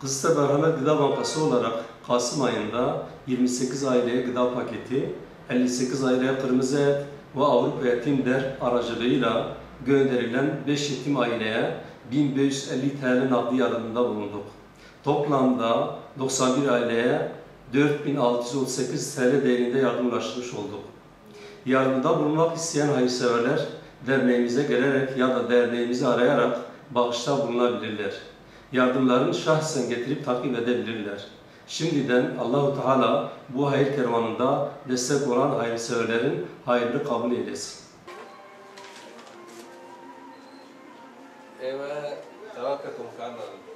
Kızıltepe Merhamet Gıda Bankası olarak Kasım ayında 28 aileye gıda paketi, 58 aileye kırmızı et ve Avrupa Yetim Der aracılığıyla gönderilen 5 yetim aileye 1550 TL nakdi yardımında bulunduk. Toplamda 91 aileye 4638 TL değerinde yardım ulaştırmış olduk. Yardımda bulunmak isteyen hayırseverler derneğimize gelerek ya da derneğimizi arayarak bağışta bulunabilirler. Yardımlarını şahsen getirip takip edebilirler. Şimdiden Allahu Teala bu hayır kervanında destek olan hayırseverlerin hayrını kabul eylesin. Que con Carla.